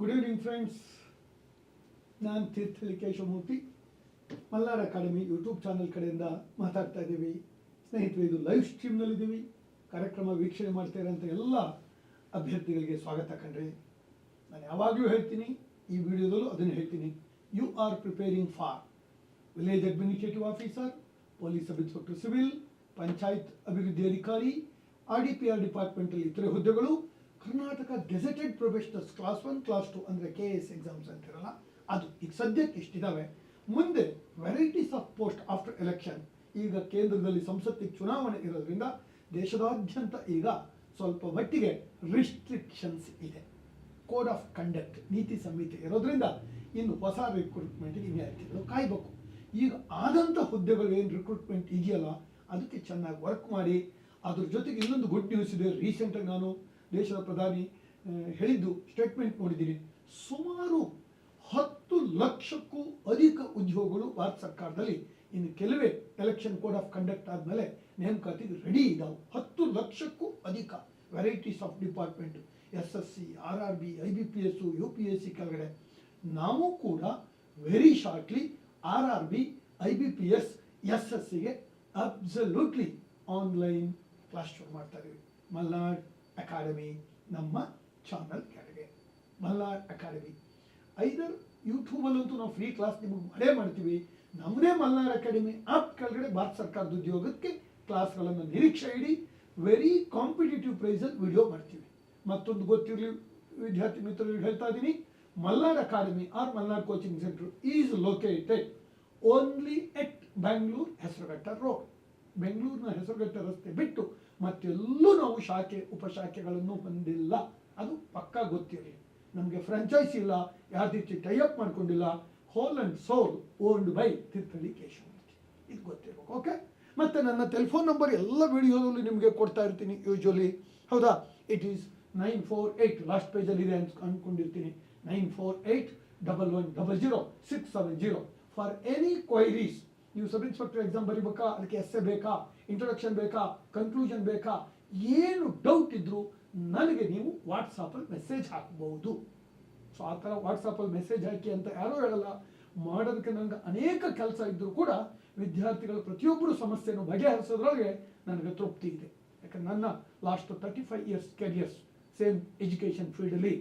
Good evening friends ನಾನು Thirthahalli Keshavamurthy Malnad Academy YouTube channel ಕಡೆಯಿಂದ ಮಾತಾಡ್ತಾ ಇದ್ದೀವಿ. ಸ್ನೇಹಿತರೆ, ಇದು ಲೈವ್ ಸ್ಟ್ರೀಮ್ನಲ್ಲಿದ್ದೀವಿ ಕಾರ್ಯಕ್ರಮ ವೀಕ್ಷಣೆ ಮಾಡ್ತಾ ಇರೋಂಥ ಎಲ್ಲ ಅಭ್ಯರ್ಥಿಗಳಿಗೆ ಸ್ವಾಗತ ಕಣ್ರಿ. ನಾನು ಯಾವಾಗಲೂ ಹೇಳ್ತೀನಿ, ಈ ವಿಡಿಯೋದಲ್ಲೂ ಅದನ್ನು ಹೇಳ್ತೀನಿ. You are preparing for village administrative officer police sub inspector civil panchayat ಅಭಿವೃದ್ಧಿ ಅಧಿಕಾರಿ ಆರ್ ಡಿ ಪಿ ಆರ್ ಡಿಪಾರ್ಟ್ಮೆಂಟಲ್ಲಿ ಇತರೆ ಹುದ್ದೆಗಳು Karnataka gazetted professionals class one class two ಅಂದರೆ ಕೆ ಎಸ್ ಎಕ್ಸಾಮ್ಸ್ ಅಂತಿರಲ್ಲ, ಅದು ಈಗ ಸದ್ಯಕ್ಕೆ ಇಷ್ಟಿದಾವೆ. ಮುಂದೆ varieties of post after election ಈಗ ಕೇಂದ್ರದಲ್ಲಿ ಸಂಸತ್ತಿಗೆ ಚುನಾವಣೆ ಇರೋದ್ರಿಂದ ದೇಶದಾದ್ಯಂತ ಈಗ ಸ್ವಲ್ಪ ಮಟ್ಟಿಗೆ ರಿಸ್ಟ್ರಿಕ್ಷನ್ಸ್ ಇದೆ. ಕೋಡ್ ಆಫ್ ಕಂಡಕ್ಟ್ ನೀತಿ ಸಂಹಿತೆ ಇರೋದ್ರಿಂದ ಇನ್ನು ಹೊಸ ರಿಕ್ರೂಟ್ಮೆಂಟ್ಗೆ ವಿದ್ಯಾರ್ಥಿಗಳು ಕಾಯ್ಬೇಕು. ಈಗ ಆದಂಥ ಹುದ್ದೆಗಳು ಏನು ರಿಕ್ರೂಟ್ಮೆಂಟ್ ಇದೆಯಲ್ಲ, ಅದಕ್ಕೆ ಚೆನ್ನಾಗಿ ವರ್ಕ್ ಮಾಡಿ. ಅದ್ರ ಜೊತೆಗೆ ಇನ್ನೊಂದು ಗುಡ್ ನ್ಯೂಸ್ ಇದೆ ರೀಸೆಂಟಾಗಿ ನಾನು ದೇಶದ ಪ್ರಧಾನಿ ಹೇಳಿದ್ದು ಸ್ಟೇಟ್ಮೆಂಟ್ ನೋಡಿದ್ದೀನಿ. ಸುಮಾರು ಹತ್ತು ಲಕ್ಷಕ್ಕೂ ಅಧಿಕ ಉದ್ಯೋಗಗಳು ಭಾರತ ಸರ್ಕಾರದಲ್ಲಿ ಇನ್ನು ಕೆಲವೇ ಎಲೆಕ್ಷನ್ ಕೋಡ್ ಆಫ್ ಕಂಡಕ್ಟ್ ಆದಮೇಲೆ ನೇಮಕಾತಿಗೆ ರೆಡಿ ಇದಾವೆ. ಹತ್ತು ಲಕ್ಷಕ್ಕೂ ಅಧಿಕ varieties of department S S C R R B I B P S U P S C ಕೆಳಗಡೆ. ನಾವು ಕೂಡ very shortly R R B I B P S S S ಸಿಗೆ ಅಬ್ಸಲ್ಯೂಟ್ಲಿ ಆನ್ಲೈನ್ ಕ್ಲಾಸ್ ಶುರು ಮಾಡ್ತಾ ಇದ್ದೀವಿ Malnad academy, ನಮ್ಮ channel ಕೆಳಗೆ. Malnad academy. ಐದರ್ ಯೂಟ್ಯೂಬಲ್ಲಂತೂ ನಾವು ಫ್ರೀ ಕ್ಲಾಸ್ ನಿಮಗೆ ಮಾಡೇ ಮಾಡ್ತೀವಿ. ನಮ್ಮದೇ ಮಲ್ನಾಡ್ ಅಕಾಡೆಮಿ ಆಪ್ ಕೆಳಗಡೆ ಭಾರತ ಸರ್ಕಾರದ ಉದ್ಯೋಗಕ್ಕೆ ಕ್ಲಾಸ್ಗಳನ್ನು ನಿರೀಕ್ಷೆ ಇಡಿ ವೆರಿ ಕಾಂಪಿಟೇಟಿವ್ ಪ್ರೈಸಲ್ಲಿ ವಿಡಿಯೋ ಮಾಡ್ತೀವಿ. ಮತ್ತೊಂದು ಗೊತ್ತಿರಲಿ ವಿದ್ಯಾರ್ಥಿ ಮಿತ್ರರಿಗೆ ಹೇಳ್ತಾ ಇದ್ದೀನಿ Malnad Academy or Malnad coaching centre is located only at Bangalore Hesaraghatta road ಬೆಂಗಳೂರಿನ ಹೆಸರುಘಟ್ಟ ರಸ್ತೆ ಬಿಟ್ಟು ಮತ್ತೆಲ್ಲೂ ನಾವು ಶಾಖೆ, ಉಪಶಾಖೆಗಳನ್ನು ಹೊಂದಿಲ್ಲ. ಅದು ಪಕ್ಕಾ ಗೊತ್ತಿರಲಿ. ನಮಗೆ ಫ್ರಾಂಚೈಸ್ ಇಲ್ಲ ಯಾವ ರೀತಿ ಟೈಅಪ್ ಮಾಡ್ಕೊಂಡಿಲ್ಲ. Whole and sole owned by Thirthahalli Keshavamurthy ಇದು ಗೊತ್ತಿರಬೇಕು ಓಕೆ ಮತ್ತು ನನ್ನ ಟೆಲಿಫೋನ್ ನಂಬರ್ ಎಲ್ಲ ವಿಡಿಯೋದಲ್ಲಿ ನಿಮಗೆ ಕೊಡ್ತಾ ಇರ್ತೀನಿ ಯೂಶ್ವಲಿ ಹೌದಾ? It is nine four eight last ಪೇಜಲ್ಲಿ ಇದೆ ಅಂತ ಅಂದ್ಕೊಂಡಿರ್ತೀನಿ nine four eight double one double zero six seven zero for any queries ನೀವು ಸಬ್ ಇನ್ಸ್ಪೆಕ್ಟರ್ ಎಕ್ಸಾಮ್ ಬರೀಬೇಕಾ? ಅದಕ್ಕೆ ಎಸ್ ಎ ಬೇಕಾ? ಇಂಟ್ರೊಡಕ್ಷನ್ ಬೇಕಾ? ಕನ್ಕ್ಲೂಷನ್ ಬೇಕಾ? ಏನು ಡೌಟ್ ಇದ್ದರೂ ನನಗೆ ನೀವು ವಾಟ್ಸಪ್ಪಲ್ಲಿ ಮೆಸೇಜ್ ಹಾಕಬಹುದು ಸೊ ಆ ಥರ ವಾಟ್ಸಪ್ಪಲ್ಲಿ ಮೆಸೇಜ್ ಹಾಕಿ ಅಂತ ಯಾರೂ ಹೇಳಲ್ಲ. ಮಾಡೋದಕ್ಕೆ ನನಗೆ ಅನೇಕ ಕೆಲಸ ಇದ್ದರೂ ಕೂಡ ವಿದ್ಯಾರ್ಥಿಗಳ ಪ್ರತಿಯೊಬ್ಬರು ಸಮಸ್ಯೆಯನ್ನು ಬಗೆಹರಿಸೋದ್ರೊಳಗೆ ನನಗೆ ತೃಪ್ತಿ ಇದೆ. ಯಾಕಂದ್ರೆ ನನ್ನ last thirty five years careers same education ಫೀಲ್ಡಲ್ಲಿ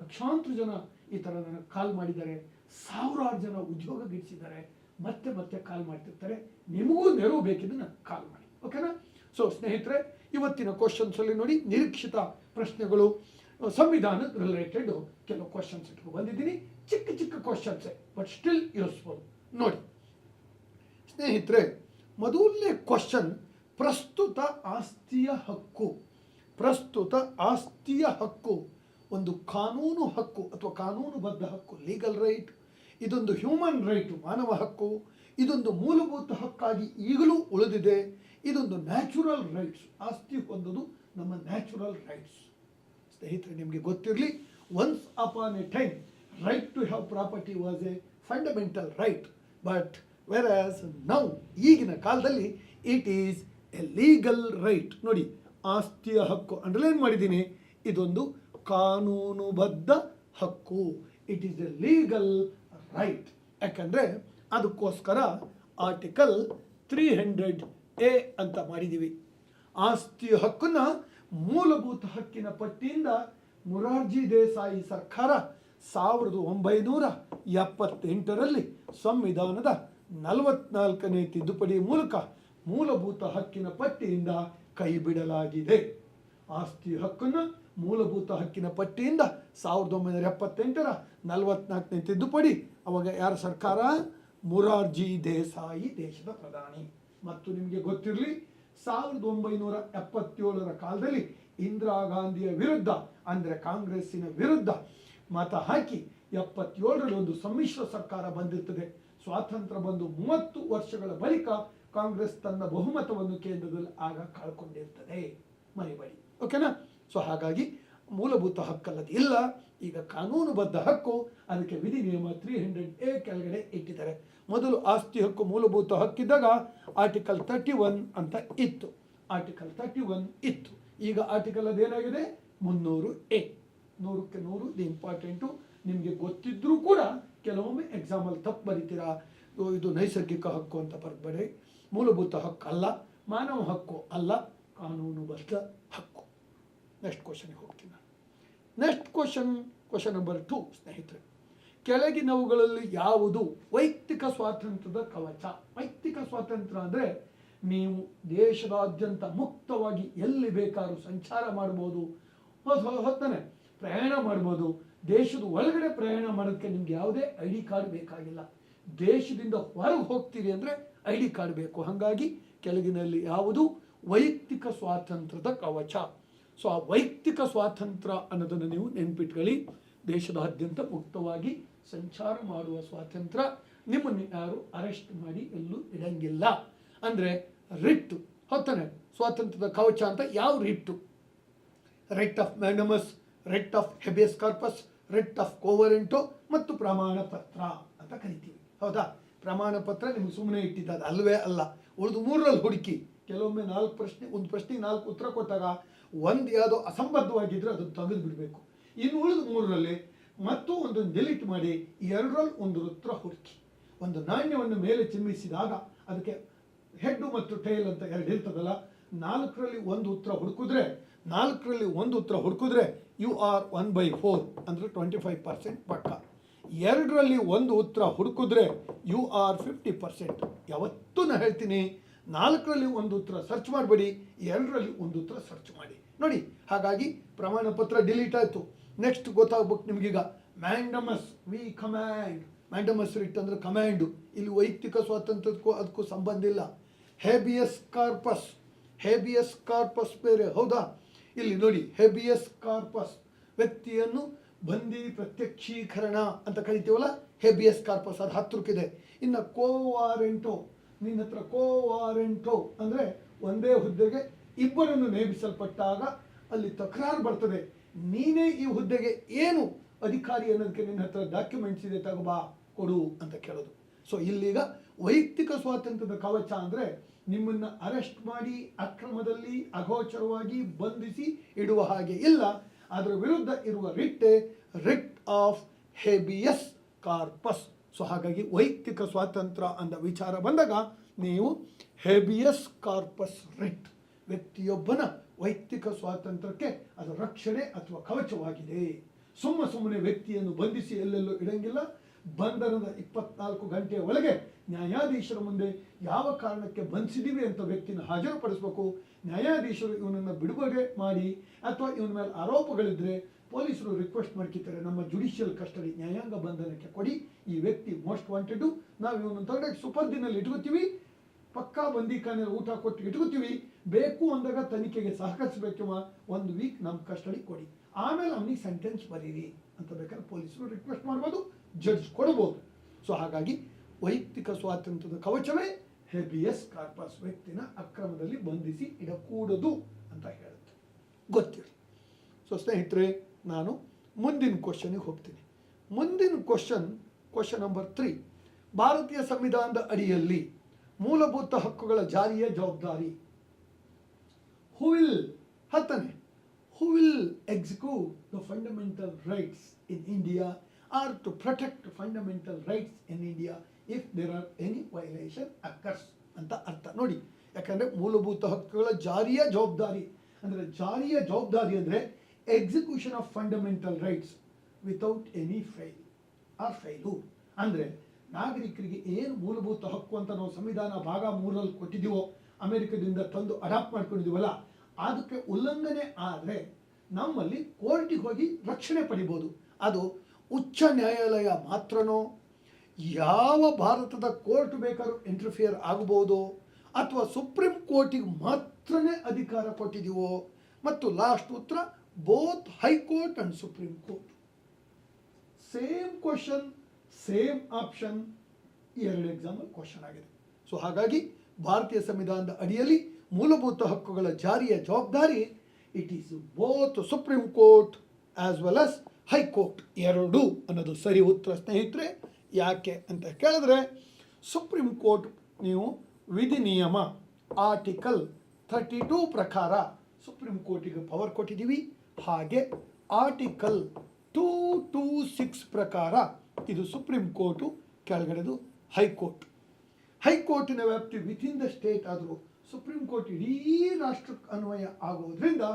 ಲಕ್ಷಾಂತರ ಜನ ಈ ಥರ ನನಗೆ ಕಾಲ್ ಮಾಡಿದ್ದಾರೆ. ಸಾವಿರಾರು ಜನ ಉದ್ಯೋಗ ಗಿಟ್ಟಿಸಿದ್ದಾರೆ ಮತ್ತೆ ಮತ್ತೆ ಕಾಲ್ ಮಾಡ್ತಿರ್ತಾರೆ. ನಿಮಗೂ ನೆರವು ಬೇಕಿದ್ದನ್ನು ಕಾಲ್ ಮಾಡಿ. ಓಕೆನಾ ಸೊ ಸ್ನೇಹಿತರೆ, ಇವತ್ತಿನ ಕ್ವಶನ್ಸಲ್ಲಿ ನೋಡಿ ನಿರೀಕ್ಷಿತ ಪ್ರಶ್ನೆಗಳು ಸಂವಿಧಾನ ರಿಲೇಟೆಡ್ ಕೆಲವು ಕ್ವಶನ್ಸ್ ಇಟ್ಕೊಂಡು ಬಂದಿದ್ದೀನಿ. ಚಿಕ್ಕ ಚಿಕ್ಕ ಕ್ವಶನ್ಸೇ ಬಟ್ ಸ್ಟಿಲ್ ಯೂಸ್ಫುಲ್ ನೋಡಿ, ಸ್ನೇಹಿತರೆ, ಮೊದಲನೇ ಕ್ವಶನ್ ಪ್ರಸ್ತುತ ಆಸ್ತಿಯ ಹಕ್ಕು. ಪ್ರಸ್ತುತ ಆಸ್ತಿಯ ಹಕ್ಕು. ಒಂದು ಕಾನೂನು ಹಕ್ಕು, ಅಥವಾ ಕಾನೂನುಬದ್ಧ ಹಕ್ಕು ಲೀಗಲ್ ರೈಟ್ ಇದೊಂದು ಹ್ಯೂಮನ್ ರೈಟ್ ಮಾನವ ಹಕ್ಕು, ಇದೊಂದು ಮೂಲಭೂತ ಹಕ್ಕಾಗಿ ಈಗಲೂ ಉಳಿದಿದೆ. ಇದೊಂದು ನ್ಯಾಚುರಲ್ ರೈಟ್ಸ್ ಆಸ್ತಿ ಹೊಂದೋದು ನಮ್ಮ ನ್ಯಾಚುರಲ್ ರೈಟ್ಸ್ ಸ್ನೇಹಿತರೆ, ನಿಮಗೆ ಗೊತ್ತಿರಲಿ once upon a time right to have property was a fundamental right but whereas now ಈಗಿನ ಕಾಲದಲ್ಲಿ it is a legal right ನೋಡಿ, ಆಸ್ತಿಯ ಹಕ್ಕು ಅಂಡರ್ಲೈನ್ ಮಾಡಿದ್ದೀನಿ. ಇದೊಂದು ಕಾನೂನುಬದ್ಧ ಹಕ್ಕು. It is a legal right ಯಾಕಂದರೆ ಅದಕ್ಕೋಸ್ಕರ ಆರ್ಟಿಕಲ್ ತ್ರೀ ಹಂಡ್ರೆಡ್ ಎ ಅಂತ ಮಾಡಿದ್ದೀವಿ ಆಸ್ತಿ ಹಕ್ಕನ್ನ ಮೂಲಭೂತ ಹಕ್ಕಿನ ಪಟ್ಟಿಯಿಂದ ಮುರಾರ್ಜಿ ದೇಸಾಯಿ ಸರ್ಕಾರ ಸಾವಿರದ ಒಂಬೈನೂರ ಎಪ್ಪತ್ತೆಂಟರಲ್ಲಿ ಸಂವಿಧಾನದ ನಲವತ್ನಾಲ್ಕನೇ ತಿದ್ದುಪಡಿ ಮೂಲಕ ಮೂಲಭೂತ ಹಕ್ಕಿನ ಪಟ್ಟಿಯಿಂದ ಕೈಬಿಡಲಾಗಿದೆ. ಆಸ್ತಿ ಹಕ್ಕನ್ನು ಮೂಲಭೂತ ಹಕ್ಕಿನ ಪಟ್ಟಿಯಿಂದ ಸಾವಿರದ ಒಂಬೈನೂರ ಎಪ್ಪತ್ತೆಂಟರ ನಲವತ್ನಾಲ್ಕನೇ ತಿದ್ದುಪಡಿ. ಅವಾಗ ಯಾರ ಸರ್ಕಾರ? ಮುರಾರ್ಜಿ ದೇಸಾಯಿ ದೇಶದ ಪ್ರಧಾನಿ. ಮತ್ತು ನಿಮಗೆ ಗೊತ್ತಿರಲಿ, ಸಾವಿರದ ಒಂಬೈನೂರ ಎಪ್ಪತ್ತೇಳರ ಕಾಲದಲ್ಲಿ ಇಂದಿರಾ ಗಾಂಧಿಯ ವಿರುದ್ಧ, ಅಂದರೆ ಕಾಂಗ್ರೆಸ್ಸಿನ ವಿರುದ್ಧ ಮತ ಹಾಕಿ ಎಪ್ಪತ್ತೇಳರಲ್ಲಿ ಒಂದು ಸಮ್ಮಿಶ್ರ ಸರ್ಕಾರ ಬಂದಿರ್ತದೆ. ಸ್ವಾತಂತ್ರ್ಯ ಬಂದು ಮೂವತ್ತು ವರ್ಷಗಳ ಬಳಿಕ ಕಾಂಗ್ರೆಸ್ ತನ್ನ ಬಹುಮತವನ್ನು ಕೇಂದ್ರದಲ್ಲಿ ಆಗ ಕಳ್ಕೊಂಡಿರ್ತದೆ. ಮರಿಬೇಡಿ ಓಕೆನಾ ಸೊ ಹಾಗಾಗಿ ಮೂಲಭೂತ ಹಕ್ಕಲ್ಲದು ಇಲ್ಲ. ಈಗ ಕಾನೂನುಬದ್ಧ ಹಕ್ಕು, ಅದಕ್ಕೆ ವಿಧಿ ನಿಯಮ ತ್ರೀ ಹಂಡ್ರೆಡ್ ಎ ಕೆಳಗಡೆ ಇಟ್ಟಿದ್ದಾರೆ. ಮೊದಲು ಆಸ್ತಿ ಹಕ್ಕು ಮೂಲಭೂತ ಹಕ್ಕಿದ್ದಾಗ ಆರ್ಟಿಕಲ್ ತರ್ಟಿ ಒನ್ ಅಂತ ಇತ್ತು. ಆರ್ಟಿಕಲ್ ತರ್ಟಿ ಒನ್ ಇತ್ತು. ಈಗ ಆರ್ಟಿಕಲ್ ಅದೇನಾಗಿದೆ ಮುನ್ನೂರು ಎ ನೂರಕ್ಕೆ ನೂರು, ಇದು ಇಂಪಾರ್ಟೆಂಟು ನಿಮಗೆ ಗೊತ್ತಿದ್ರೂ ಕೂಡ ಕೆಲವೊಮ್ಮೆ ಎಕ್ಸಾಮಲ್ಲಿ ತಪ್ಪು ಬರಿತೀರಾ? ಇದು ನೈಸರ್ಗಿಕ ಹಕ್ಕು ಅಂತ ಬರ್ಬೇಡಿ ಮೂಲಭೂತ ಹಕ್ಕು ಅಲ್ಲ, ಮಾನವ ಹಕ್ಕು ಅಲ್ಲ, ಕಾನೂನುಬದ್ಧ. ನೆಕ್ಸ್ಟ್ ಕ್ವಶನ್ಗೆ ಹೋಗ್ತೀನಿ. ನಾನು next question question number two ಸ್ನೇಹಿತರೆ ಕೆಳಗಿನವುಗಳಲ್ಲಿ ಯಾವುದು ವೈಯಕ್ತಿಕ ಸ್ವಾತಂತ್ರ್ಯದ ಕವಚ? ವೈಯಕ್ತಿಕ ಸ್ವಾತಂತ್ರ್ಯ ಅಂದರೆ ನೀವು ದೇಶದಾದ್ಯಂತ ಮುಕ್ತವಾಗಿ ಎಲ್ಲಿ ಬೇಕಾದ್ರೂ ಸಂಚಾರ ಮಾಡ್ಬೋದು. ಹೊತ್ತನೆ ಪ್ರಯಾಣ ಮಾಡ್ಬೋದು. ದೇಶದ ಒಳಗಡೆ ಪ್ರಯಾಣ ಮಾಡೋದಕ್ಕೆ ನಿಮ್ಗೆ ಯಾವುದೇ ಐ ಡಿ ಕಾರ್ಡ್ ಬೇಕಾಗಿಲ್ಲ. ದೇಶದಿಂದ ಹೊರಗೆ ಹೋಗ್ತೀರಿ ಅಂದರೆ ಐ ಡಿ ಕಾರ್ಡ್ ಬೇಕು. ಹಾಗಾಗಿ ಕೆಳಗಿನಲ್ಲಿ ಯಾವುದು ವೈಯಕ್ತಿಕ ಸ್ವಾತಂತ್ರ್ಯದ ಕವಚ? ಸೊ ಆ ವೈಯಕ್ತಿಕ ಸ್ವಾತಂತ್ರ್ಯ ಅನ್ನೋದನ್ನು ನೀವು ನೆನ್ಪಿಟ್ಕೊಳ್ಳಿ. ದೇಶದಾದ್ಯಂತ ಮುಕ್ತವಾಗಿ ಸಂಚಾರ ಮಾಡುವ ಸ್ವಾತಂತ್ರ್ಯ ನಿಮ್ಮನ್ನು ಯಾರು ಅರೆಸ್ಟ್ ಮಾಡಿ ಎಲ್ಲೂ ಇಡಂಗಿಲ್ಲ. ಅಂದರೆ ರಿಟ್ಟು ಹೊತ್ತನೆ ಸ್ವಾತಂತ್ರ್ಯದ ಕವಚ ಅಂತ ಯಾವ writ? Writ of mandamus writ of habeas corpus, writ of quo warranto ಮತ್ತು ಪ್ರಮಾಣ ಪತ್ರ ಅಂತ ಕರಿತೀವಿ. ಹೌದಾ? ಪ್ರಮಾಣ ಪತ್ರ ನಿಮ್ಗೆ ಸುಮ್ಮನೆ ಇಟ್ಟಿದ್ದು ಅಲ್ವೇ ಅಲ್ಲ. ಉಳಿದು ಮೂರರಲ್ಲಿ ಹುಡುಕಿ. ಕೆಲವೊಮ್ಮೆ ನಾಲ್ಕು ಪ್ರಶ್ನೆ, ಒಂದು ಪ್ರಶ್ನೆಗೆ ನಾಲ್ಕು ಉತ್ತರ ಕೊಟ್ಟಾಗ ಒಂದು ಯಾವುದೋ ಅಸಂಬದ್ಧವಾಗಿದ್ದರೆ ಅದನ್ನು ತೆಗೆದು ಬಿಡಬೇಕು. ಇನ್ನು ಉಳಿದ ಮೂರರಲ್ಲಿ ಮತ್ತು ಒಂದು ಡಿಲೀಟ್ ಮಾಡಿ, ಎರಡರಲ್ಲಿ ಒಂದು ಉತ್ತರ ಹುಡುಕಿ. ಒಂದು ನಾಣ್ಯವನ್ನು ಮೇಲೆ ಚಿಮ್ಮಿಸಿದಾಗ ಅದಕ್ಕೆ ಹೆಡ್ ಮತ್ತು ಟೈಲ್ ಅಂತ ಎರಡು ಇರ್ತದಲ್ಲ ನಾಲ್ಕರಲ್ಲಿ ಒಂದು ಉತ್ತರ ಹುಡುಕಿದ್ರೆ, ನಾಲ್ಕರಲ್ಲಿ ಒಂದು ಉತ್ತರ ಹುಡುಕಿದ್ರೆ you are one by four ಅಂದರೆ ಟ್ವೆಂಟಿ ಫೈವ್ ಪರ್ಸೆಂಟ್ ಪಕ್ಕ. ಎರಡರಲ್ಲಿ ಒಂದು ಉತ್ತರ ಹುಡುಕಿದ್ರೆ ಯು ಆರ್ ಫಿಫ್ಟಿ ಪರ್ಸೆಂಟ್ ಯಾವತ್ತೂ ನಾನು ಹೇಳ್ತೀನಿ ನಾಲ್ಕರಲ್ಲಿ ಒಂದು ಉತ್ತರ ಸರ್ಚ್ ಮಾಡಬೇಡಿ, ಎರಡರಲ್ಲಿ ಒಂದು ಉತ್ತರ ಸರ್ಚ್ ಮಾಡಿ. ನೋಡಿ, ಹಾಗಾಗಿ ಪ್ರಮಾಣ ಪತ್ರ ಡಿಲೀಟ್ ಆಯಿತು. ನೆಕ್ಸ್ಟ್ ಗೊತ್ತಾಗ್ಬೇಕು ನಿಮಗೀಗ. Mandamus we command mandamus writ ಅಂದರೆ ಕಮ್ಯಾಂಡು ಇಲ್ಲಿ ವೈಯಕ್ತಿಕ ಸ್ವಾತಂತ್ರ್ಯಕ್ಕೂ ಅದಕ್ಕೂ ಸಂಬಂಧ ಇಲ್ಲ. ಹೇಬಿಯಸ್ ಕಾರ್ಪಸ್ ಹೇಬಿಯಸ್ ಕಾರ್ಪಸ್ ಬೇರೆ, ಹೌದಾ? ಇಲ್ಲಿ ನೋಡಿ ಹೇಬಿಯಸ್ ಕಾರ್ಪಸ್ ವ್ಯಕ್ತಿಯನ್ನು ಬಂದಿ ಪ್ರತ್ಯಕ್ಷೀಕರಣ ಅಂತ ಕರಿತೀವಲ್ಲ? ಹೇಬಿಯಸ್ ಕಾರ್ಪಸ್ ಅದು ಹತ್ತಿರಕ್ಕಿದೆ. ಇನ್ನು ಕೋವಾರೆಂಟೋ ನಿನ್ನ ಹತ್ರ ಕೋವಾರೆಂಟೋ ಅಂದರೆ ಒಂದೇ ಹುದ್ದೆಗೆ ಇಬ್ಬರನ್ನು ನೇಮಿಸಲ್ಪಟ್ಟಾಗ ಅಲ್ಲಿ ತಕರಾರು ಬರ್ತದೆ. ನೀನೇ ಈ ಹುದ್ದೆಗೆ ಏನು ಅಧಿಕಾರಿ ಅನ್ನೋದಕ್ಕೆ ನಿನ್ನ ಹತ್ರ ಡಾಕ್ಯುಮೆಂಟ್ಸ್ ಇದೆ ತಗೋಬಾ ಕೊಡು ಅಂತ ಕೇಳೋದು. ಸೊ ಇಲ್ಲಿಗ ವೈಯಕ್ತಿಕ ಸ್ವಾತಂತ್ರ್ಯದ ಕವಚ ಅಂದರೆ ನಿಮ್ಮನ್ನು ಅರೆಸ್ಟ್ ಮಾಡಿ ಅಕ್ರಮದಲ್ಲಿ ಅಗೋಚರವಾಗಿ ಬಂಧಿಸಿ ಇಡುವ ಹಾಗೆ ಇಲ್ಲ. ಅದರ ವಿರುದ್ಧ ಇರುವ ರಿಟ್ಟೆ writ of habeas corpus so ಹಾಗಾಗಿ ವೈಯಕ್ತಿಕ ಸ್ವಾತಂತ್ರ್ಯ ಅಂದ ವಿಚಾರ ಬಂದಾಗ ನೀವು ಹೆಬಿಯಸ್ ಕಾರ್ಪಸ್ ರಿಟ್ ವ್ಯಕ್ತಿಯೊಬ್ಬನ ವೈಯಕ್ತಿಕ ಸ್ವಾತಂತ್ರ್ಯಕ್ಕೆ ಅದು ರಕ್ಷಣೆ ಅಥವಾ ಕವಚವಾಗಿದೆ. ಸುಮ್ಮ ಸುಮ್ಮನೆ ವ್ಯಕ್ತಿಯನ್ನು ಬಂಧಿಸಿ ಎಲ್ಲೆಲ್ಲೂ ಇಡಂಗಿಲ್ಲ. ಬಂಧನದ ಇಪ್ಪತ್ನಾಲ್ಕು ಗಂಟೆಯ ಒಳಗೆ ನ್ಯಾಯಾಧೀಶರ ಮುಂದೆ ಯಾವ ಕಾರಣಕ್ಕೆ ಬಂಧಿಸಿದೀವಿ ಅಂತ ವ್ಯಕ್ತಿನ ಹಾಜರುಪಡಿಸಬೇಕು. ನ್ಯಾಯಾಧೀಶರು ಇವನನ್ನು ಬಿಡುಗಡೆ ಮಾಡಿ ಅಥವಾ ಇವನ ಮೇಲೆ ಆರೋಪಗಳಿದ್ರೆ ಪೊಲೀಸರು ರಿಕ್ವೆಸ್ಟ್ ಮಾಡ್ಕಿದ್ದಾರೆ, ನಮ್ಮ ಜುಡಿಷಿಯಲ್ ಕಸ್ಟಡಿ ನ್ಯಾಯಾಂಗ ಬಂಧನಕ್ಕೆ ಕೊಡಿ, ಈ ವ್ಯಕ್ತಿ ಮೋಸ್ಟ್ ವಾಂಟೆಡು ನಾವು ಇವನನ್ನು ತಗೊಂಡಾಗ ಸುಪರ್ದಿನಲ್ಲಿ ಇಟ್ಕೋತೀವಿ, ಪಕ್ಕಾ ಬಂದಿಖಾನೆಯಲ್ಲಿ ಊಟ ಕೊಟ್ಟು ಇಟ್ಕೋತೀವಿ, ಬೇಕು ಅಂದಾಗ ತನಿಖೆಗೆ ಸಹಕರಿಸಬೇಕಮ್ಮ ಒಂದು ವೀಕ್ ನಮ್ಮ ಕಸ್ಟಡಿ ಕೊಡಿ. ಆಮೇಲೆ ಅವನಿಗೆ ಸೆಂಟೆನ್ಸ್ ಬರೀರಿ ಅಂತ ಬೇಕಾದ್ರೆ ಪೊಲೀಸರು ರಿಕ್ವೆಸ್ಟ್ ಮಾಡ್ಬೋದು ಜಡ್ಜ್ ಕೊಡ್ಬೋದು. ಸೊ ಹಾಗಾಗಿ ವೈಯಕ್ತಿಕ ಸ್ವಾತಂತ್ರ್ಯದ ಕವಚವೇ ಹೆಬಿಯಸ್ ಕಾರ್ಪಸ್ ವ್ಯಕ್ತಿನ ಅಕ್ರಮದಲ್ಲಿ ಬಂಧಿಸಿ ಇಡಕೂಡದು ಅಂತ ಹೇಳುತ್ತೆ. ಗೊತ್ತಿರಲಿ ಸೊ ಸ್ನೇಹಿತರೆ ನಾನು ಮುಂದಿನ ಕ್ವಶನಿಗೆ ಹೋಗ್ತೀನಿ. ಮುಂದಿನ ಕ್ವಶನ್ ಕ್ವಶನ್ ನಂಬರ್ ತ್ರೀ ಭಾರತೀಯ ಸಂವಿಧಾನದ ಅಡಿಯಲ್ಲಿ ಮೂಲಭೂತ ಹಕ್ಕುಗಳ ಜಾರಿಯ ಜವಾಬ್ದಾರಿ. ಹೂ ವಿಲ್ ಹತ್ತನೇ who will execute the fundamental rights in India or to protect fundamental rights in India if there are any violation occurs ಅಂತ ಅರ್ಥ. ನೋಡಿ, ಯಾಕಂದರೆ ಮೂಲಭೂತ ಹಕ್ಕುಗಳ ಜಾರಿಯ ಜವಾಬ್ದಾರಿ. ಅಂದರೆ ಜಾರಿಯ ಜವಾಬ್ದಾರಿ ಅಂದರೆ execution of fundamental rights without any fail or fail ಅಂದರೆ ನಾಗರಿಕರಿಗೆ ಏನು ಮೂಲಭೂತ ಹಕ್ಕು ಅಂತ ನಾವು ಸಂವಿಧಾನ ಭಾಗ ಮೂರಲ್ಲಿ ಕೊಟ್ಟಿದ್ದೀವೋ, ಅಮೆರಿಕದಿಂದ ತಂದು ಅಡಾಪ್ಟ್ ಮಾಡ್ಕೊಂಡಿದ್ದೀವಲ್ಲ, ಅದಕ್ಕೆ ಉಲ್ಲಂಘನೆ ಆದರೆ ನಮ್ಮಲ್ಲಿ ಕೋರ್ಟಿಗೆ ಹೋಗಿ ರಕ್ಷಣೆ ಪಡಿಬೋದು. ಅದು ಉಚ್ಚ ನ್ಯಾಯಾಲಯ ಮಾತ್ರನೋ, ಯಾವ ಭಾರತದ ಕೋರ್ಟ್ ಬೇಕಾದ್ರೂ ಇಂಟರ್ಫಿಯರ್ ಆಗಬಹುದು, ಅಥವಾ ಸುಪ್ರೀಂ ಕೋರ್ಟಿಗೆ ಮಾತ್ರನೇ ಅಧಿಕಾರ ಕೊಟ್ಟಿದ್ದೀವೋ, ಮತ್ತು ಲಾಸ್ಟ್ ಉತ್ತರ both high court and supreme court same question same option ಎರಡು ಎಕ್ಸಾಮಲ್ಲಿ ಕ್ವಶನ್ ಆಗಿದೆ. ಸೊ ಹಾಗಾಗಿ ಭಾರತೀಯ ಸಂವಿಧಾನದ ಅಡಿಯಲ್ಲಿ ಮೂಲಭೂತ ಹಕ್ಕುಗಳ ಜಾರಿಯ ಜವಾಬ್ದಾರಿ it is both supreme court as well as high court ಎರಡು ಅನ್ನೋದು ಸರಿ ಉತ್ತರ ಸ್ನೇಹಿತರೆ, ಯಾಕೆ ಅಂತ ಕೇಳಿದ್ರೆ ಸುಪ್ರೀಂ ಕೋರ್ಟ್ ನೀವು ವಿಧಿ ನಿಯಮ ಆರ್ಟಿಕಲ್ ಥರ್ಟಿ ಟೂ ಪ್ರಕಾರ ಸುಪ್ರೀಂ ಕೋರ್ಟಿಗೆ ಪವರ್ ಕೊಟ್ಟಿದ್ದೀವಿ. ಹಾಗೆ ಆರ್ಟಿಕಲ್ ಟೂ ಟೂ ಸಿಕ್ಸ್ ಪ್ರಕಾರ ಇದು ಸುಪ್ರೀಂ ಕೋರ್ಟು ಕೆಳಗಡೆದು ಹೈಕೋರ್ಟ್. ಹೈಕೋರ್ಟಿನ ವ್ಯಾಪ್ತಿ ವಿತಿನ್ ದ ಸ್ಟೇಟ್ ಆದರೂ ಸುಪ್ರೀಂ ಕೋರ್ಟ್ ಇಡೀ ರಾಷ್ಟ್ರಕ್ಕೆ ಅನ್ವಯ ಆಗುವುದರಿಂದ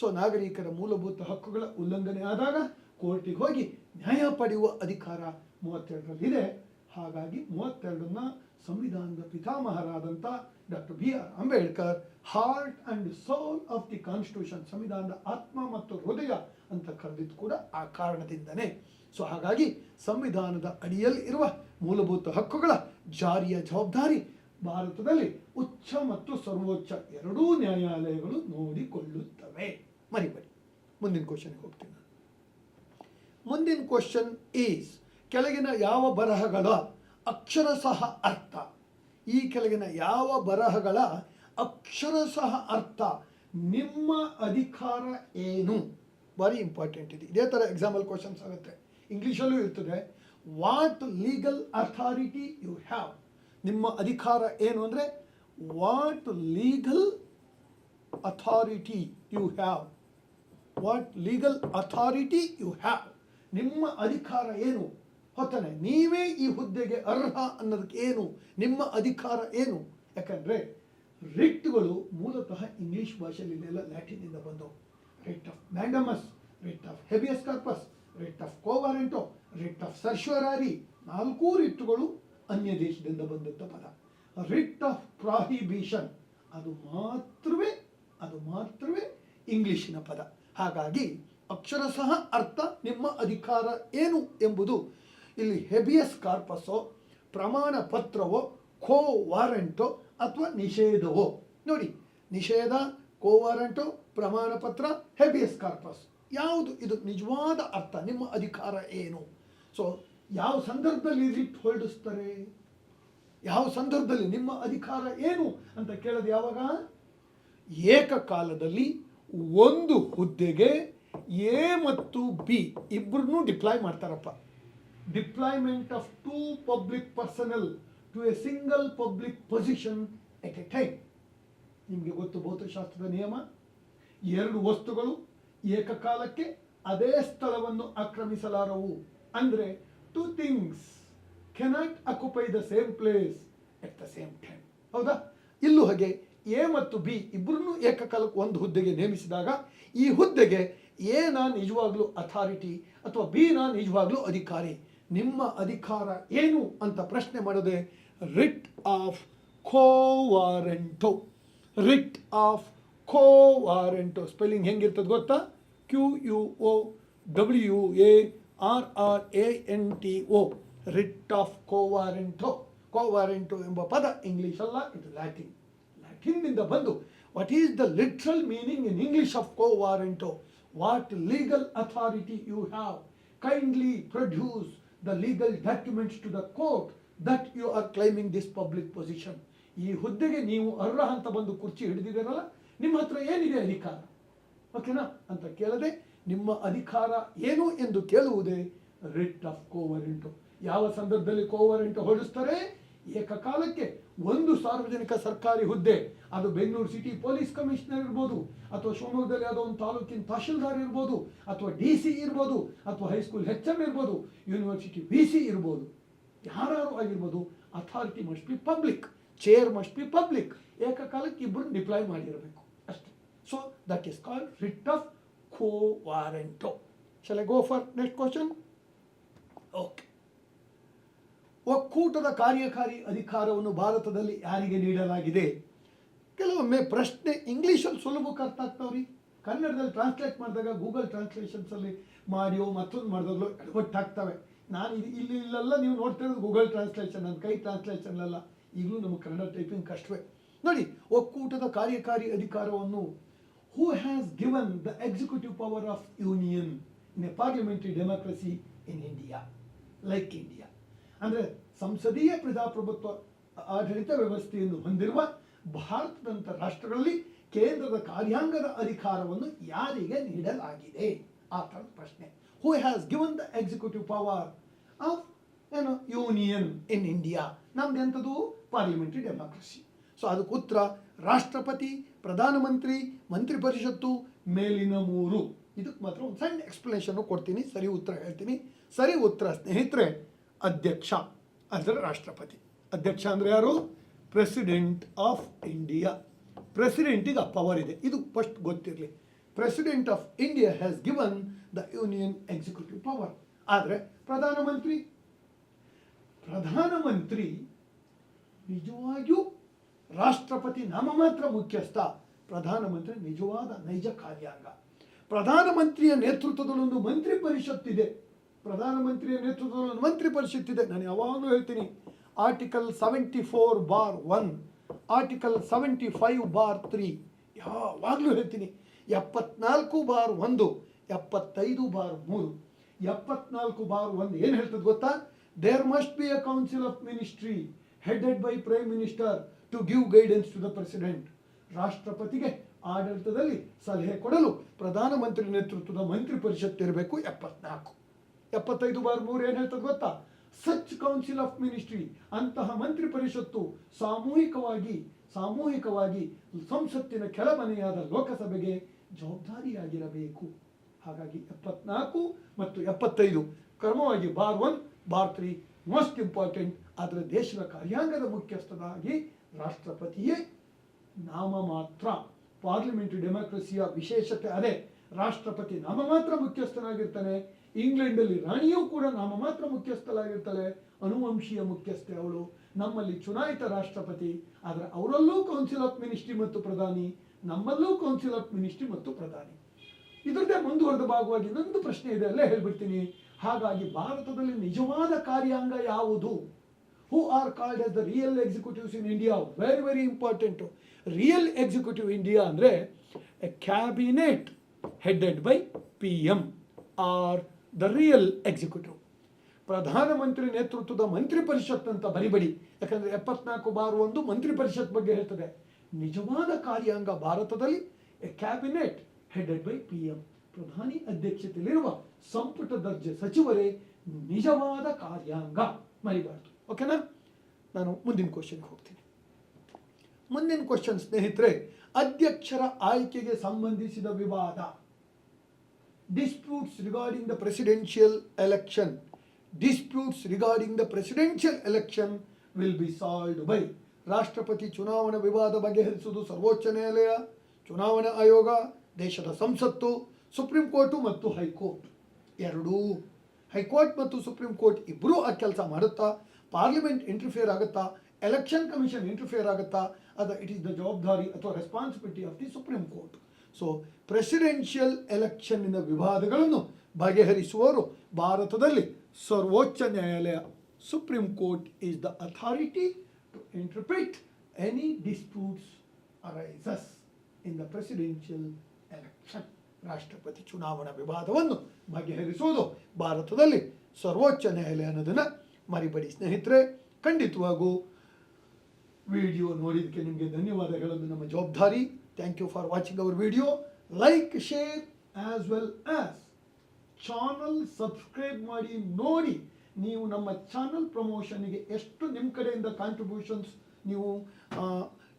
ಸೊ ನಾಗರಿಕರ ಮೂಲಭೂತ ಹಕ್ಕುಗಳ ಉಲ್ಲಂಘನೆ ಆದಾಗ ಕೋರ್ಟಿಗೆ ಹೋಗಿ ನ್ಯಾಯ ಪಡೆಯುವ ಅಧಿಕಾರ ಮೂವತ್ತೆರಡರಲ್ಲಿದೆ. ಹಾಗಾಗಿ ಮೂವತ್ತೆರಡನ್ನ ಸಂವಿಧಾನದ ಪಿತಾಮಹರಾದಂಥ doctor B R Ambedkar heart and soul of the constitution ಸಂವಿಧಾನದ ಆತ್ಮ ಮತ್ತು ಹೃದಯ ಅಂತ ಕರೆದಿದ್ದು ಕೂಡ ಆ ಕಾರಣದಿಂದನೇ. ಸೊ ಹಾಗಾಗಿ ಸಂವಿಧಾನದ ಅಡಿಯಲ್ಲಿ ಇರುವ ಮೂಲಭೂತ ಹಕ್ಕುಗಳ ಜಾರಿಯ ಜವಾಬ್ದಾರಿ ಭಾರತದಲ್ಲಿ ಉಚ್ಚ ಮತ್ತು ಸರ್ವೋಚ್ಚ ಎರಡೂ ನ್ಯಾಯಾಲಯಗಳು ನೋಡಿಕೊಳ್ಳುತ್ತವೆ. ಮರಿಬೇಡಿ. ಮುಂದಿನ ಕ್ವಶನ್ಗೆ ಹೋಗ್ತೀನಿ ಮುಂದಿನ ಕ್ವಶನ್ ಈಸ್ ಕೆಳಗಿನ ಯಾವ ಬರಹಗಳ ಅಕ್ಷರಶಃ ಅರ್ಥ? ಈ ಕೆಳಗಿನ ಯಾವ ಬರಹಗಳ ಅಕ್ಷರಶಃ ಅರ್ಥ? ನಿಮ್ಮ ಅಧಿಕಾರ ಏನು? ಭಾರಿ ಇಂಪಾರ್ಟೆಂಟ್ ಇದೆ. ಇದೇ ಥರ ಎಕ್ಸಾಂಪಲ್ ಕ್ವಶನ್ಸ್ ಆಗುತ್ತೆ. ಇಂಗ್ಲೀಷಲ್ಲೂ ಇರ್ತದೆ. What legal authority you have ನಿಮ್ಮ ಅಧಿಕಾರ ಏನು ಅಂದರೆ what legal authority you have what legal authority you have ನಿಮ್ಮ ಅಧಿಕಾರ ಏನು? ಹೊತ್ತಾನೆ, ನೀವೇ ಈ ಹುದ್ದೆಗೆ ಅರ್ಹ ಅನ್ನೋದಕ್ಕೆ ಏನು? ನಿಮ್ಮ ಅಧಿಕಾರ ಏನು? ಯಾಕಂದರೆ, ರಿಟ್ಗಳು ಮೂಲತಃ ಇಂಗ್ಲಿಷ್ ಭಾಷೆಯಲ್ಲಿ ಇಲ್ಲೆಲ್ಲ ಲ್ಯಾಟಿನಿಂದ ಬಂದವು writ of mandamus writ of habeas corpus writ of quo warranto writ of certiorari ನಾಲ್ಕೂ ರಿಟ್ಟುಗಳು ಅನ್ಯ ದೇಶದಿಂದ ಬಂದಂಥ ಪದ. ರಿಟ್ ಆಫ್ ಪ್ರಾಹಿಬಿಷನ್ ಅದು ಮಾತ್ರವೇ ಅದು ಮಾತ್ರವೇ ಇಂಗ್ಲಿಶಿನ ಪದ. ಹಾಗಾಗಿ, ಅಕ್ಷರಶಃ ಅರ್ಥ ನಿಮ್ಮ ಅಧಿಕಾರ ಏನು ಎಂಬುದು ಇಲ್ಲಿ ಹೆಬಿಯಸ್ ಕಾರ್ಪಸ್ಸೋ ಪ್ರಮಾಣ ಪತ್ರವೋ ಕೋ ವಾರಂಟೋ ಅಥವಾ ನಿಷೇಧವೋ? ನೋಡಿ, ನಿಷೇಧ ಕೋ ವಾರಂಟೋ ಪ್ರಮಾಣ ಪತ್ರ ಹೆಬಿಯಸ್ ಕಾರ್ಪಸ್ ಯಾವುದು ಇದು ನಿಜವಾದ ಅರ್ಥ, ನಿಮ್ಮ ಅಧಿಕಾರ ಏನು? ಸೊ ಯಾವ ಸಂದರ್ಭದಲ್ಲಿ ರಿಟ್ ಹೊರಡಿಸ್ತಾರೆ? ಯಾವ ಸಂದರ್ಭದಲ್ಲಿ ನಿಮ್ಮ ಅಧಿಕಾರ ಏನು ಅಂತ ಕೇಳೋದು ಯಾವಾಗ? ಏಕಕಾಲದಲ್ಲಿ ಒಂದು ಹುದ್ದೆಗೆ ಎ ಮತ್ತು ಬಿ ಇಬ್ಬರನ್ನೂ ಡಿಪ್ಲಾಯ್ ಮಾಡ್ತಾರಪ್ಪ. Deployment of two public personnel to a single public position at a time ನಿಮಗೆ ಗೊತ್ತು ಭೌತಶಾಸ್ತ್ರದ ನಿಯಮ? ಎರಡು ವಸ್ತುಗಳು ಏಕಕಾಲಕ್ಕೆ ಅದೇ ಸ್ಥಳವನ್ನು ಆಕ್ರಮಿಸಲಾರವು. ಅಂದರೆ two things cannot occupy the same place at the same time ಹೌದಾ? ಇಲ್ಲೂ ಹಾಗೆ ಎ ಮತ್ತು ಬಿ ಇಬ್ಬರನ್ನೂ ಏಕಕಾಲಕ್ಕೆ ಒಂದು ಹುದ್ದೆಗೆ ನೇಮಿಸಿದಾಗ ಈ ಹುದ್ದೆಗೆ ಎನ ನಿಜವಾಗ್ಲೂ ಅಥಾರಿಟಿ ಅಥವಾ ಬಿ ನಾ ನಿಜವಾಗ್ಲೂ ಅಧಿಕಾರಿ ನಿಮ್ಮ ಅಧಿಕಾರ ಏನು ಅಂತ ಪ್ರಶ್ನೆ ಮಾಡದೆ writ of quo warranto writ of quo warranto spelling ಹೆಂಗಿರ್ತದೆ ಗೊತ್ತಾ? Q U O W A R R A N T O writ of quo warranto quo warranto ಎಂಬ ಪದ ಇಂಗ್ಲೀಷ್ ಅಲ್ಲ ಇದು ಲ್ಯಾಟಿನ್. ಲ್ಯಾಟಿನ್ನಿಂದ ಬಂದು what is the literal meaning in English of quo warranto what legal authority you have kindly produce the legal documents to the court that you are claiming this public position. ಈ ಹುದ್ದೆಗೆ ನೀವು ಅರ್ಹ ಅಂತ ಬಂದು ಕುರ್ಚಿ ಹಿಡಿದಿದ್ದೀರಲ್ಲ, ನಿಮ್ಮ ಹತ್ರ ಏನಿದೆ ಅಧಿಕಾರ? ಓಕೆನಾ? ಅಂತ ಕೇಳದೆ ನಿಮ್ಮ ಅಧಿಕಾರ ಏನು ಎಂದು ಕೇಳುವುದೇ ರಿಟ್ ಆಫ್ ಕೋವರೆಂಟು ಯಾವ ಸಂದರ್ಭದಲ್ಲಿ ಕೋವರೆಂಟು ಹೊರಡಿಸ್ತಾರೆ? ಏಕಕಾಲಕ್ಕೆ ಒಂದು ಸಾರ್ವಜನಿಕ ಸರ್ಕಾರಿ ಹುದ್ದೆ, ಅದು ಬೆಂಗಳೂರು ಸಿಟಿ ಪೊಲೀಸ್ ಕಮಿಷನರ್ ಇರ್ಬೋದು, ಅಥವಾ ಶಿವಮೊಗ್ಗದಲ್ಲಿ ಯಾವುದೋ ಒಂದು ತಾಲೂಕಿನ ತಹಶೀಲ್ದಾರ್ ಇರ್ಬೋದು, ಅಥವಾ ಡಿ ಸಿ ಇರ್ಬೋದು, ಅಥವಾ ಹೈಸ್ಕೂಲ್ ಹೆಚ್ ಎಂ ಇರ್ಬೋದು, ಯೂನಿವರ್ಸಿಟಿ ವಿ ಸಿ ಇರ್ಬೋದು. ಯಾರು ಆಗಿರ್ಬೋದು, authority must be public, chair must be public, ಏಕಕಾಲಕ್ಕೆ ಇಬ್ಬರು ಡಿಪ್ಲಾಯ್ ಮಾಡಿರಬೇಕು. ಅಷ್ಟೇ. So that is called writ of quo warranto shall go for next question okay ಒಕ್ಕೂಟದ ಕಾರ್ಯಕಾರಿ ಅಧಿಕಾರವನ್ನು ಭಾರತದಲ್ಲಿ ಯಾರಿಗೆ ನೀಡಲಾಗಿದೆ? ಕೆಲವೊಮ್ಮೆ ಪ್ರಶ್ನೆ ಇಂಗ್ಲೀಷಲ್ಲಿ ಸುಲಭಕ್ಕೆ ಅರ್ಥ ಆಗ್ತಾವ್ರಿ ಕನ್ನಡದಲ್ಲಿ ಟ್ರಾನ್ಸ್ಲೇಟ್ ಮಾಡಿದಾಗ ಗೂಗಲ್ ಟ್ರಾನ್ಸ್ಲೇಷನ್ಸಲ್ಲಿ ಮಾಡಿಯೋ ಮತ್ತೊಂದು ಮಾಡಿದಾಗಲೂ ಎಡವಟ್ಟಾಗ್ತವೆ ನಾನು ಇದು ಇಲ್ಲಿ ಇಲ್ಲೆಲ್ಲ ನೀವು ನೋಡ್ತಾ ಇರೋದು ಗೂಗಲ್ ಟ್ರಾನ್ಸ್ಲೇಷನ್ ನನ್ನ ಕೈ ಟ್ರಾನ್ಸ್ಲೇಷನ್ ಅಲ್ಲ. ಈಗಲೂ ನಮ್ಮ ಕನ್ನಡ ಟೈಪಿಂಗ್ ಕಷ್ಟವೇ. ನೋಡಿ, ಒಕ್ಕೂಟದ ಕಾರ್ಯಕಾರಿ ಅಧಿಕಾರವನ್ನು who has given the executive power of union in a parliamentary democracy in India like India ಅಂದರೆ ಸಂಸದೀಯ ಪ್ರಜಾಪ್ರಭುತ್ವ ಆಡಳಿತ ವ್ಯವಸ್ಥೆಯನ್ನು ಹೊಂದಿರುವ ಭಾರತದಂಥ ರಾಷ್ಟ್ರಗಳಲ್ಲಿ ಕೇಂದ್ರದ ಕಾರ್ಯಾಂಗದ ಅಧಿಕಾರವನ್ನು ಯಾರಿಗೆ ನೀಡಲಾಗಿದೆ? ಆ ಥರದ ಪ್ರಶ್ನೆ. Who has given the executive power of ಏನು ಯೂನಿಯನ್ ಇನ್ ಇಂಡಿಯಾ ನಮ್ದು ಎಂಥದ್ದು ಪಾರ್ಲಿಮೆಂಟರಿ ಡೆಮಾಕ್ರಸಿ ಸೊ ಅದಕ್ಕೆ ಉತ್ತರ, ರಾಷ್ಟ್ರಪತಿ, ಪ್ರಧಾನಮಂತ್ರಿ ಮಂತ್ರಿ ಪರಿಷತ್ತು ಮೇಲಿನ ಮೂರು. ಇದಕ್ಕೆ ಮಾತ್ರ ಒಂದು ಸಣ್ಣ ಎಕ್ಸ್ಪ್ಲನೇಷನ್ನು ಕೊಡ್ತೀನಿ. ಸರಿ ಉತ್ತರ ಹೇಳ್ತೀನಿ. ಸರಿ ಉತ್ತರ ಸ್ನೇಹಿತರೆ ಅಧ್ಯಕ್ಷ, ಅಂದರೆ ರಾಷ್ಟ್ರಪತಿ. ಅಧ್ಯಕ್ಷ ಅಂದರೆ ಯಾರು? ಪ್ರೆಸಿಡೆಂಟ್ ಆಫ್ ಇಂಡಿಯಾ ಪ್ರೆಸಿಡೆಂಟಿಗೆ ಆ ಪವರ್ ಇದೆ. ಇದು ಫಸ್ಟ್ ಗೊತ್ತಿರಲಿ. President of India has given the union executive power ಆದರೆ ಪ್ರಧಾನಮಂತ್ರಿ? ಪ್ರಧಾನಮಂತ್ರಿ ನಿಜವಾಗಿಯೂ ರಾಷ್ಟ್ರಪತಿ ನಾಮಮಾತ್ರ ಮುಖ್ಯಸ್ಥ. ಪ್ರಧಾನಮಂತ್ರಿ ನಿಜವಾದ ನೈಜ ಕಾರ್ಯಾಂಗ. ಪ್ರಧಾನಮಂತ್ರಿಯ ನೇತೃತ್ವದಲ್ಲೊಂದು ಮಂತ್ರಿ ಪರಿಷತ್ತಿದೆ ಪ್ರಧಾನಮಂತ್ರಿಯ ನೇತೃತ್ವದಲ್ಲಿ ಒಂದು ಮಂತ್ರಿ ಪರಿಷತ್ತಿದೆ ನಾನು ಯಾವಾಗಲೂ ಹೇಳ್ತೀನಿ article seventy four bar one article seventy five bar three ಯಾವಾಗಲೂ ಹೇಳ್ತೀನಿ, ಎಪ್ಪತ್ನಾಲ್ಕು ಬಾರ್ ಒಂದು, ಎಪ್ಪತ್ತೈದು ಬಾರ್ ಮೂರು, ಎಪ್ಪತ್ನಾಲ್ಕು ಬಾರ್ ಒಂದು ಏನು ಹೇಳ್ತದೆ ಗೊತ್ತಾ? There must be a council of ministry headed by prime minister to give guidance to the president ರಾಷ್ಟ್ರಪತಿಗೆ ಆಡಳಿತದಲ್ಲಿ ಸಲಹೆ ಕೊಡಲು ಪ್ರಧಾನಮಂತ್ರಿ ನೇತೃತ್ವದ ಮಂತ್ರಿ ಪರಿಷತ್ ಇರಬೇಕು, ಎಪ್ಪತ್ನಾಲ್ಕು. ಎಪ್ಪತ್ತೈದು ಬಾರ್ ಮೂರು ಏನು ಹೇಳ್ತದೆ ಗೊತ್ತಾ? ಸಚ್ ಕೌನ್ಸಿಲ್ ಆಫ್ ಮಿನಿಸ್ಟ್ರಿ ಅಂತಹ ಮಂತ್ರಿ ಪರಿಷತ್ತು ಸಾಮೂಹಿಕವಾಗಿ ಸಾಮೂಹಿಕವಾಗಿ ಸಂಸತ್ತಿನ ಕೆಳಮನೆಯಾದ ಲೋಕಸಭೆಗೆ ಜವಾಬ್ದಾರಿಯಾಗಿರಬೇಕು. ಹಾಗಾಗಿ ಎಪ್ಪತ್ನಾಲ್ಕು ಮತ್ತು ಎಪ್ಪತ್ತೈದು ಕ್ರಮವಾಗಿ bar one, bar three most important ಆದರೆ ದೇಶದ ಕಾರ್ಯಾಂಗದ ಮುಖ್ಯಸ್ಥರಾಗಿ ರಾಷ್ಟ್ರಪತಿಯೇ ನಾಮ ಮಾತ್ರ. ಪಾರ್ಲಿಮೆಂಟರಿ ಡೆಮಾಕ್ರಸಿಯ ವಿಶೇಷತೆ ಅದೇ. ರಾಷ್ಟ್ರಪತಿ ನಾಮ ಮಾತ್ರ ಮುಖ್ಯಸ್ಥನಾಗಿರ್ತಾನೆ. ಇಂಗ್ಲೆಂಡಲ್ಲಿ ರಾಣಿಯೂ ಕೂಡ ನಾಮ ಮಾತ್ರ ಮುಖ್ಯಸ್ಥಳಾಗಿರ್ತಾಳೆ, ಅನುವಂಶೀಯ ಮುಖ್ಯಸ್ಥೆ ಅವಳು. ನಮ್ಮಲ್ಲಿ ಚುನಾಯಿತ ರಾಷ್ಟ್ರಪತಿ, ಆದರೆ ಅವರಲ್ಲೂ ಕೌನ್ಸಿಲ್ ಆಫ್ ಮಿನಿಸ್ಟ್ರಿ ಮತ್ತು ಪ್ರಧಾನಿ, ನಮ್ಮಲ್ಲೂ ಕೌನ್ಸಿಲ್ ಆಫ್ ಮಿನಿಸ್ಟ್ರಿ ಮತ್ತು ಪ್ರಧಾನಿ. ಇದರದ್ದೇ ಮುಂದುವರೆದ ಭಾಗವಾಗಿ ಇನ್ನೊಂದು ಪ್ರಶ್ನೆ ಇದೆ, ಅಲ್ಲೇ ಹೇಳ್ಬಿಡ್ತೀನಿ. ಹಾಗಾಗಿ ಭಾರತದಲ್ಲಿ ನಿಜವಾದ ಕಾರ್ಯಾಂಗ ಯಾವುದು? Who are called as the real executives in India very very important real executive India ಅಂದರೆ a cabinet headed by P M are the real executive ಪ್ರಧಾನಮಂತ್ರಿ ನೇತೃತ್ವದ ಮಂತ್ರಿ ಪರಿಷತ್ ಅಂತ ಬರಿಬಡಿ. ಯಾಕಂದರೆ ಎಪ್ಪತ್ನಾಲ್ಕು ಬಾರು ಒಂದು ಮಂತ್ರಿ ಪರಿಷತ್ ಬಗ್ಗೆ ಹೇಳ್ತದೆ. ನಿಜವಾದ ಕಾರ್ಯಾಂಗ ಭಾರತದಲ್ಲಿ a cabinet headed by P M ಪ್ರಧಾನಿ ಅಧ್ಯಕ್ಷತೆಯಲ್ಲಿರುವ ಸಂಪುಟ ದರ್ಜೆ ಸಚಿವರೇ ನಿಜವಾದ ಕಾರ್ಯಾಂಗ. ಮರಿಬಾರ್ದು. ಓಕೆನಾ? ನಾನು ಮುಂದಿನ ಕ್ವಶನ್ಗೆ ಹೋಗ್ತೀನಿ. ಮುಂದಿನ ಕ್ವಶನ್ ಸ್ನೇಹಿತರೆ, ಅಧ್ಯಕ್ಷರ ಆಯ್ಕೆಗೆ ಸಂಬಂಧಿಸಿದ ವಿವಾದ. Disputes regarding the presidential election. Disputes regarding the presidential election will be solved by ರಾಷ್ಟ್ರಪತಿ ಚುನಾವಣಾ ವಿವಾದ ಬಗೆಹರಿಸುವುದು ಸರ್ವೋಚ್ಚ ನ್ಯಾಯಾಲಯ ಚುನಾವಣಾ ಆಯೋಗ ದೇಶದ ಸಂಸತ್ತು ಸುಪ್ರೀಂ ಕೋರ್ಟು ಮತ್ತು ಹೈಕೋರ್ಟ್ ಎರಡೂ ಹೈಕೋರ್ಟ್ ಮತ್ತು ಸುಪ್ರೀಂ ಕೋರ್ಟ್ ಇಬ್ಬರೂ ಆ ಕೆಲಸ ಮಾಡುತ್ತಾ ಪಾರ್ಲಿಮೆಂಟ್ ಇಂಟರ್ಫಿಯರ್ ಆಗುತ್ತಾ ಎಲೆಕ್ಷನ್ ಕಮಿಷನ್ ಇಂಟರ್ಫಿಯರ್ ಆಗುತ್ತಾ, ಅದು ಇಟ್ ಈಸ್ ದ ಜವಾಬ್ದಾರಿ ಅಥವಾ responsibility of the supreme court so presidential ಎಲೆಕ್ಷನ್ನಿನ ವಿವಾದಗಳನ್ನು ಬಗೆಹರಿಸುವವರು ಭಾರತದಲ್ಲಿ ಸರ್ವೋಚ್ಚ ನ್ಯಾಯಾಲಯ supreme court is the authority to interpret any disputes arises in the presidential election ರಾಷ್ಟ್ರಪತಿ ಚುನಾವಣಾ ವಿವಾದವನ್ನು ಬಗೆಹರಿಸುವುದು ಭಾರತದಲ್ಲಿ ಸರ್ವೋಚ್ಚ ನ್ಯಾಯಾಲಯ ಅನ್ನೋದನ್ನು ಮರಿಬೇಡಿ ಸ್ನೇಹಿತರೆ. ಖಂಡಿತವಾಗೂ ವಿಡಿಯೋ ನೋಡಿದ್ದಕ್ಕೆ ನಿಮಗೆ ಧನ್ಯವಾದಗಳನ್ನು ನಮ್ಮ ಜವಾಬ್ದಾರಿ. Thank you for watching our video like share as well as channel subscribe ಮಾಡಿ, ನೋಡಿ ನೀವು ನಮ್ಮ ಚಾನಲ್ ಪ್ರಮೋಷನ್ಗೆ ಎಷ್ಟು ನಿಮ್ಮ ಕಡೆಯಿಂದ ಕಾಂಟ್ರಿಬ್ಯೂಷನ್ಸ್ ನೀವು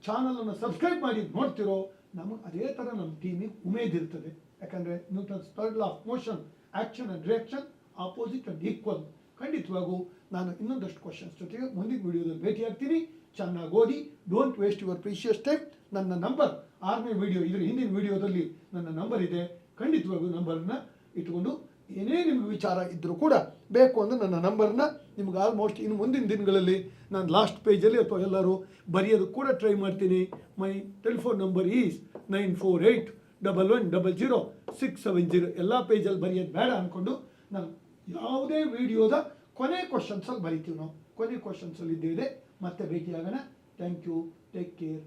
ಚಾನಲನ್ನು ಸಬ್ಸ್ಕ್ರೈಬ್ ಮಾಡಿ ನೋಡ್ತಿರೋ, ನಮಗೆ ಅದೇ ಥರ ನಮ್ಮ ಟೀಮಿಗೆ ಉಮೇದಿರ್ತದೆ ಯಾಕಂದರೆ Newton's third law of motion action and reaction opposite and equal ಖಂಡಿತವಾಗೂ ನಾನು ಇನ್ನೊಂದಷ್ಟು ಕ್ವಶನ್ಸ್ ಜೊತೆಗೆ ಮುಂದಿನ ವಿಡಿಯೋದಲ್ಲಿ ಭೇಟಿಯಾಗ್ತೀನಿ. ಚೆನ್ನಾಗಿ ಓದಿ don't waste your precious time ನನ್ನ ನಂಬರ್ ಆರನೇ ವಿಡಿಯೋ ಇದ್ರ ಹಿಂದಿನ ವಿಡಿಯೋದಲ್ಲಿ ನನ್ನ ನಂಬರ್ ಇದೆ. ಖಂಡಿತವಾಗೂ ನಂಬರ್ನ ಇಟ್ಕೊಂಡು ಏನೇ ನಿಮಗೆ ವಿಚಾರ ಇದ್ದರೂ ಕೂಡ ಬೇಕು ಅಂದರೆ ನನ್ನ ನಂಬರ್ನ ನಿಮ್ಗೆ ಆಲ್ಮೋಸ್ಟ್ ಇನ್ನು ಮುಂದಿನ ದಿನಗಳಲ್ಲಿ ನಾನು ಲಾಸ್ಟ್ ಪೇಜಲ್ಲಿ ಅಥವಾ ಎಲ್ಲರೂ ಬರೆಯೋದು ಕೂಡ ಟ್ರೈ ಮಾಡ್ತೀನಿ. My telephone number is nine four eight double one double zero six seven zero ಎಲ್ಲ ಪೇಜಲ್ಲಿ ಬರೆಯೋದು ಬೇಡ ಅಂದ್ಕೊಂಡು ನಾನು ಯಾವುದೇ ವಿಡಿಯೋದ ಕೊನೆ ಕ್ವಶನ್ಸಲ್ಲಿ ಬರಿತೀವಿ ನಾವು. ಕೊನೆ ಕ್ವಶನ್ಸಲ್ಲಿ ಇದೆ. ಮತ್ತೆ ಭೇಟಿಯಾಗೋಣ. Thank you take care